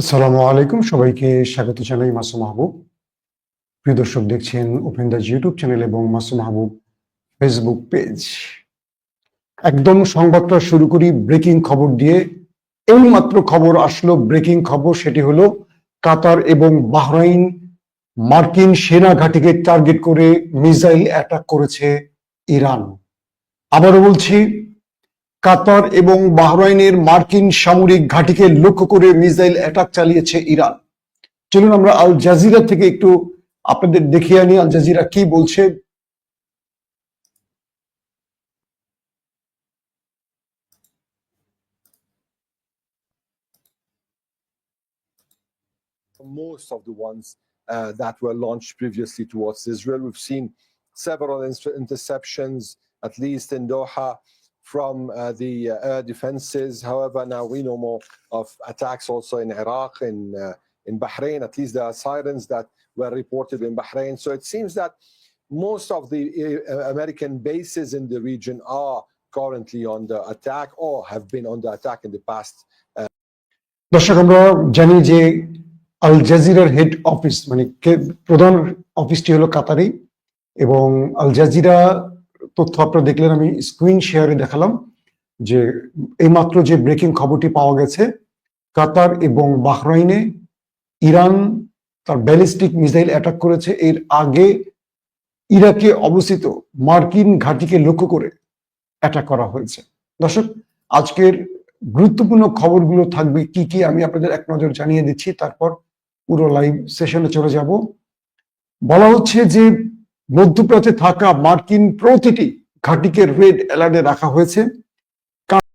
আসসালামু আলাইকুম, সবাইকে স্বাগত জানাই মাসুম মাহবুব। প্রিয় দর্শক দেখছেন ওপেন দাস ইউটিউব চ্যানেল এবং মাসুম মাহবুব ফেসবুক পেজ। একদম সংবাদটা শুরু করি ব্রেকিং খবর দিয়ে। এই মাত্র খবর আসলো, ব্রেকিং খবর সেটি হলো কাতার এবং বাহরাইন মার্কিন সেনা ঘাঁটিকে টার্গেট করে মিসাইল অ্যাটাক করেছে ইরান। আবারও বলছি কাতার এবং বাহরাইনের মার্কিন সামরিক ঘাঁটিকে লক্ষ্য করে মিসাইল অ্যাটাক চালিয়েছে ইরান চলুন আমরা আল জাজিরা থেকে একটু আপনাদের দেখিয়ে আনি আল জাজিরা কি বলছে most of the ones uh, that were launched previously towards Israel. We've seen several inter- interceptions, at least in Doha, from uh, the uh, air defenses. However, now we know more of attacks also in Iraq, in uh, in Bahrain. At least there are sirens that were reported in Bahrain. So it seems that most of the uh, American bases in the region are currently under attack or have been under attack in the past দর্শক আমরা জানি যে আল জাজিরার head office মানে কে- প্রধান অফিসটি হলো কাতারি এবং আল জাজিরা তথ্য আপনারা দেখলেন, আমি স্ক্রিন শেয়ারে দেখালাম যে এইমাত্র যে ব্রেকিং খবরটি পাওয়া গেছে, কাতার এবং বাহরাইনে ইরান তার ব্যালিস্টিক মিসাইল অ্যাটাক করেছে। এর আগে ইরাকে অবস্থিত মার্কিন ঘাঁটিকে লক্ষ্য করে অ্যাটাক করা হয়েছে। দর্শক, আজকের গুরুত্বপূর্ণ খবরগুলো থাকবে কি কি, আমি আপনাদের এক নজর জানিয়ে দিচ্ছি। তারপর পুরো লাইভ সেশনে চলে যাব। বলা হচ্ছে যে মধ্যপ্রাচ্যে থাকা মার্কিন প্রতিটি ঘাঁটিকে রেড অ্যালার্টে রাখা হয়েছে।